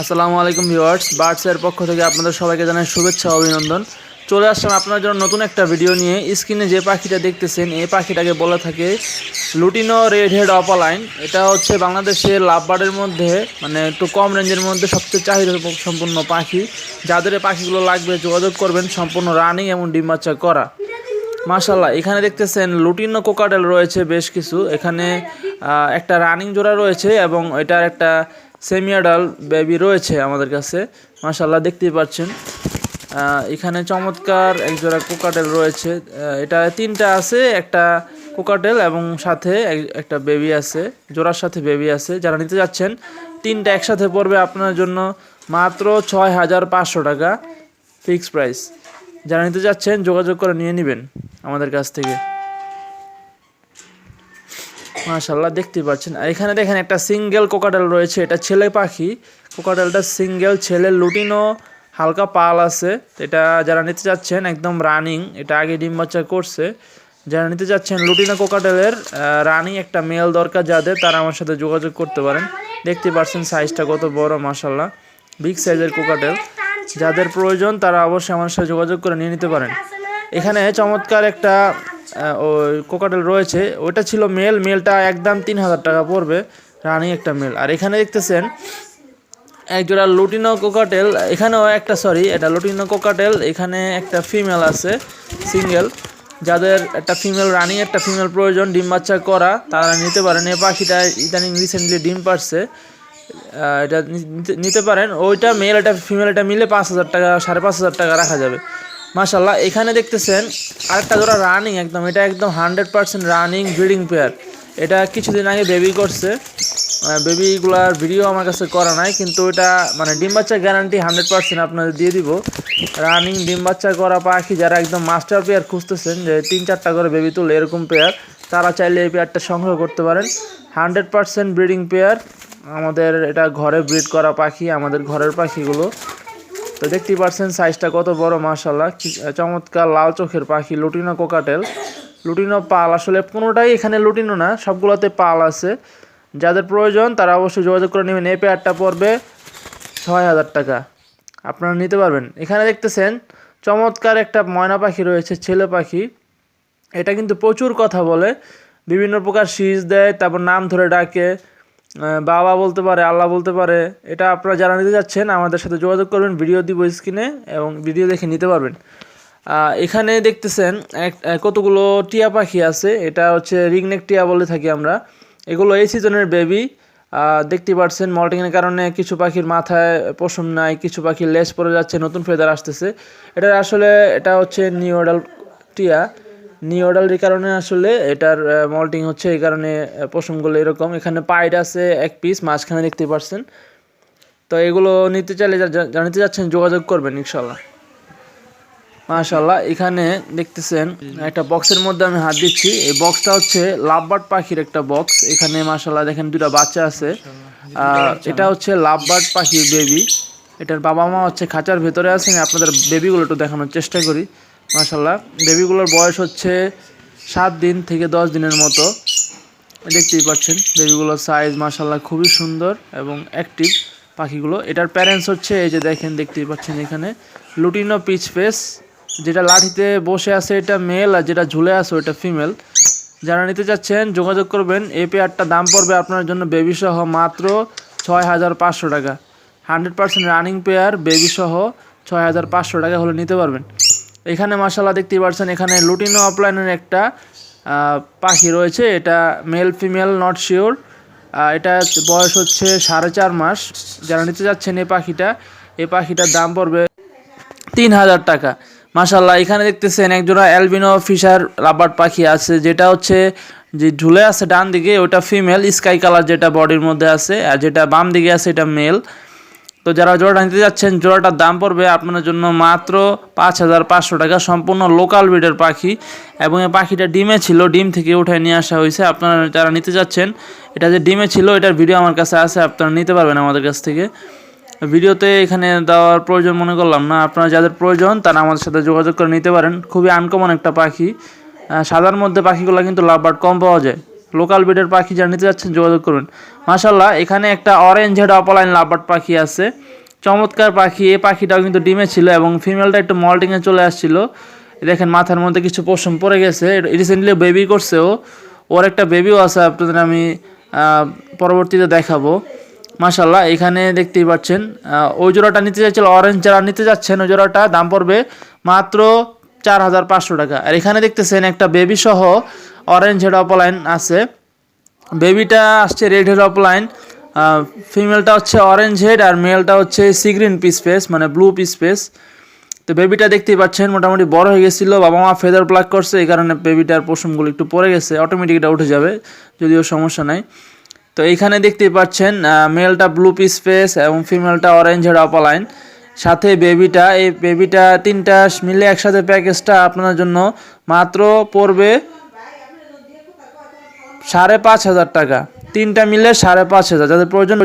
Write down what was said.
আসসালামু আলাইকুম ভিউয়ার্স, বার্ডসের পক্ষ থেকে আপনাদের সবাইকে জানাই শুভেচ্ছা অভিনন্দন। চলে আসলাম আপনার জন্য নতুন একটা ভিডিও নিয়ে। স্ক্রিনে যে পাখিটা দেখতেছেন, এই পাখিটাকে বলা থাকে লুটিনো রেড হেড অপালাইন এটা হচ্ছে বাংলাদেশের লাভবার্ডের মধ্যে মানে একটু কম রেঞ্জের মধ্যে সবচেয়ে চাহিদা সম্পূর্ণ পাখি। যাদের পাখিগুলো লাগবে, যোগাযোগ করবেন সম্পূর্ণ রানিং এবং ডিম বাচ্চা করা। মাশাল্লাহ এখানে দেখতেছেন লুটিনো কোকাডেল রয়েছে বেশ কিছু। এখানে একটা রানিং জোড়া রয়েছে এবং এটার একটা সেমিয়াডাল বেবি রয়েছে আমাদের কাছে। মাশাল্লাহ দেখতেই পাচ্ছেন। এখানে চমৎকার এক জোড়া কোকাটেল রয়েছে। এটা তিনটা আছে, একটা কোকাটেল এবং সাথে এক- একটা বেবি আছে, জোড়ার সাথে বেবি আছে। যারা নিতে যাচ্ছেন, তিনটা একসাথে পড়বে আপনার জন্য মাত্র ছয় হাজার পাঁচশো টাকা ফিক্স প্রাইস। যারা নিতে যাচ্ছেন, যোগাযোগ করে নিয়ে নেবেন আমাদের কাছ থেকে। মাশাল্লাহ দেখতে পাচ্ছেন। আর এখানে দেখেন একটা সিঙ্গেল কোকাটেল রয়েছে, এটা ছেলে পাখি। কোকাটেলটা সিঙ্গেল ছেলে লুটিনো, হালকা পাল আছে। এটা যারা নিতে চাচ্ছেন, একদম রানিং এটা আগে ডিম বাচ্চা করছে। যারা নিতে চাচ্ছেন লুটিনো কোকাটেলের রানিং একটা মেল দরকার যাদের, তারা আমার সাথে যোগাযোগ করতে পারেন। দেখতে পাচ্ছেন সাইজটা কত বড় মাশাল্লাহ বিগ সাইজের কোকাটেল যাদের প্রয়োজন, তারা অবশ্যই আমার সাথে যোগাযোগ করে নিয়ে নিতে পারেন। এখানে চমৎকার একটা ওই কোকাটেল রয়েছে ওটা ছিল মেল মেলটা একদম তিন হাজার টাকা পড়বে রানিং একটা মেল আর এখানে দেখতেছেন, একজোড়া লুটিনো কোকাটেল এখানেও একটা সরি এটা লুটিনো কোকাটেল এখানে একটা ফিমেল আছে সিঙ্গেল যাদের একটা ফিমেল রানিং একটা ফিমেল প্রয়োজন, ডিম বাচ্চা করা, তারা নিতে পারেন। এ পাখিটা ইদানিং রিসেন্টলি ডিম পারছে এটা নিতে পারেন। ওইটা মেল এটা ফিমেল এটা মিলে পাঁচ হাজার টাকা, সাড়ে পাঁচ হাজার টাকা রাখা যাবে। মাশাল্লাহ এখানে দেখতেছেন আরেকটা জোড়া রানিং একদম, এটা একদম hundred percent running breeding pair এটা কিছুদিন আগে বেবি করছে। বেবিগুলার ভিডিও আমার কাছে করা নাই, কিন্তু এটা মানে ডিম বাচ্চা গ্যারান্টি হান্ড্রেড পার্সেন্ট আপনাদের দিয়ে দিব। রানিং ডিম বাচ্চা করা পাখি যারা একদম মাস্টার পেয়ার খুঁজতেছেন, যে তিন চারটা করে বেবি তুলে এরকম পেয়ার তারা চাইলে এই পেয়ারটা সংগ্রহ করতে পারেন। হান্ড্রেড পার্সেন্ট ব্রিডিং পেয়ার আমাদের এটা ঘরে ব্রিড করা পাখি, আমাদের ঘরের পাখিগুলো। তো দেখতেই পারছেন সাইজটা কত বড় মাশাল্লাহ কি- চমৎকার লাল চোখের পাখি, লুটিনো কোকাটেল লুটিনো পাল আসলে কোনোটাই এখানে লুটিনো না, সবগুলোতে পাল আছে। যাদের প্রয়োজন তারা অবশ্যই যোগাযোগ করে নেবেন। এই পেয়ারটা পড়বে ছয় হাজার টাকা। আপনারা নিতে পারবেন। এখানে দেখতেছেন চমৎকার একটা ময়না পাখি রয়েছে, ছেলে পাখি। এটা কিন্তু প্রচুর কথা বলে। বিভিন্ন প্রকার শীষ দেয়, তারপর নাম ধরে ডাকে। বাবা বলতে পারে, আল্লাহ বলতে পারে, এটা আপনারা যারা নিতে যাচ্ছেন, আমাদের সাথে যোগাযোগ করবেন ভিডিও দিব স্ক্রিনে এবং ভিডিও দেখে নিতে পারবেন। এখানে দেখতেছেন কতগুলো টিয়া পাখি আছে, এটা হচ্ছে রিংনেক টিয়া বলে থাকি আমরা। এগুলো এই সিজনের বেবি দেখতে পাচ্ছেন মল্টিংয়ের কারণে কিছু পাখির মাথায় পশম নাই, কিছু পাখির লেজ পড়ে যাচ্ছে, নতুন ফেদার আসতেছে। এটা আসলে, এটা হচ্ছে নিউডাল টিয়া। নিওডালের কারণে আসলে এটার মল্টিং হচ্ছে এই কারণে পশমগুলো এরকম। এখানে পাইড আছে এক পিস মাঝখানে দেখতে পাচ্ছেন তো এগুলো নিতে চাইলে যারা যাচ্ছেন যোগাযোগ করবেন ইনশাল্লাহ মাশাল্লাহ এখানে দেখতেছেন একটা বক্সের মধ্যে আমি হাত দিচ্ছি। এই বক্সটা হচ্ছে লাভবার্ড পাখির একটা বক্স এখানে মাশাল্লাহ দেখেন দুটা বাচ্চা আছে। এটা হচ্ছে লাভবার্ড পাখির বেবি এটার বাবা মা হচ্ছে খাঁচার ভেতরে আছেন আপনাদের বেবিগুলো একটু দেখানোর চেষ্টা করি। মাশাল্লাহ বেবিগুলোর বয়স হচ্ছে সাত দিন থেকে দশ দিনের মতো। দেখতেই পাচ্ছেন, বেবিগুলোর সাইজ মাশাল্লাহ খুবই সুন্দর এবং অ্যাক্টিভ পাখিগুলো। এটার প্যারেন্টস হচ্ছে, এই যে দেখেন, দেখতেই পাচ্ছেন এখানে লুটিনো পিচ ফেস যেটা লাঠিতে বসে আছে, এটা মেল আর যেটা ঝুলে আছে, ওটা ফিমেল যারা নিতে চাচ্ছেন, যোগাযোগ করবেন। এই পেয়ারটা দাম পড়বে আপনার জন্য বেবি সহ মাত্র ছয় হাজার পাঁচশো টাকা। Hundred percent running pair baby সহ ছয় হাজার পাঁচশো টাকা হলে নিতে পারবেন। এখানে মাসাল্লাহ দেখতেই পাচ্ছেন এখানে লুটিনো অফলাইনের একটা পাখি রয়েছে। এটা মেল ফিমেল নট শিওর এটা বয়স হচ্ছে সাড়ে চার মাস। যারা নিতে যাচ্ছেন এই পাখিটা, এই পাখিটার দাম পড়বে তিন হাজার টাকা। মাশাল্লাহ এখানে দেখতেছেন একজোড়া অ্যালবিনো ফিশার রাবার পাখি আছে, যেটা হচ্ছে যে ঝুলে আছে ডান দিকে, ওটা ফিমেল স্কাই কালার যেটা বডির মধ্যে আছে, আর যেটা বাম দিকে আছে, এটা মেল তো যারা জোড়াটা নিতে যাচ্ছেন, জোড়াটার দাম পড়বে আপনার জন্য মাত্র পাঁচ হাজার পাঁচশো টাকা। সম্পূর্ণ লোকাল ব্রিডের পাখি। এবং এই পাখিটা ডিমে ছিল, ডিম থেকে উঠায় নিয়ে আসা হয়েছে। আপনারা যারা নিতে যাচ্ছেন, এটা যে ডিমে ছিল, এটার ভিডিও আমার কাছে আছে, আপনারা নিতে পারবেন আমাদের কাছ থেকে। ভিডিওতে এখানে দেওয়ার প্রয়োজন মনে করলাম না। আপনারা যাদের প্রয়োজন, তারা আমাদের সাথে যোগাযোগ করে নিতে পারেন। খুবই আনকমন একটা পাখি। সাদার মধ্যে পাখিগুলো কিন্তু লাভবার্ড কম পাওয়া যায়। লোকাল ব্রিডের পাখি যারা নিতে যাচ্ছেন, যোগাযোগ করুন। মাশাল্লাহ এখানে একটা অরেঞ্জ হেড অপলাইন লাভার্ড পাখি আছে। চমৎকার পাখি, এই পাখিটাও কিন্তু ডিমে ছিল এবং ফিমেলটা একটু মল্টিংয়ে চলে আসছিল। দেখেন, মাথার মধ্যে কিছু পশম পড়ে গেছে। রিসেন্টলি বেবি করছে ও। ওর একটা বেবিও আছে, আপনাদের আমি পরবর্তীতে দেখাবো। মাশাল্লাহ এখানে দেখতেই পাচ্ছেন ওই জোড়াটা নিতে চাইছিল অরেঞ্জ যারা নিতে যাচ্ছেন, ওই জোড়াটা দাম পড়বে মাত্র চার হাজার পাঁচশো টাকা। আর এখানে দেখতেছেন একটা বেবি সহ অরেঞ্জ হেড অপলাইন আছে। বেবিটা আসছে রেড হেড অফলাইন ফিমেলটা হচ্ছে অরেঞ্জ হেড আর মেলটা হচ্ছে সি গ্রিন পিস ফেস মানে ব্লু পিস ফেস তো বেবিটা দেখতেই পাচ্ছেন, মোটামুটি বড় হয়ে গেছিল বাবা মা ফেদার প্লাক করছে, এই কারণে বেবিটার পশমগুলো একটু পড়ে গেছে অটোমেটিক এটা উঠে যাবে, যদিও সমস্যা নাই। তো এইখানে দেখতেই পাচ্ছেন মেলটা ব্লু পিস ফেস এবং ফিমেলটা অরেঞ্জ হেড অপালাইন সাথে বেবিটা এই বেবিটা তিনটা মিলে একসাথে প্যাকেজটা আপনার জন্য। মাত্র পড়বে সাড়ে পাঁচ হাজার টাকা। তিনটা মিলে সাড়ে পাঁচ হাজার। যাদের প্রয়োজন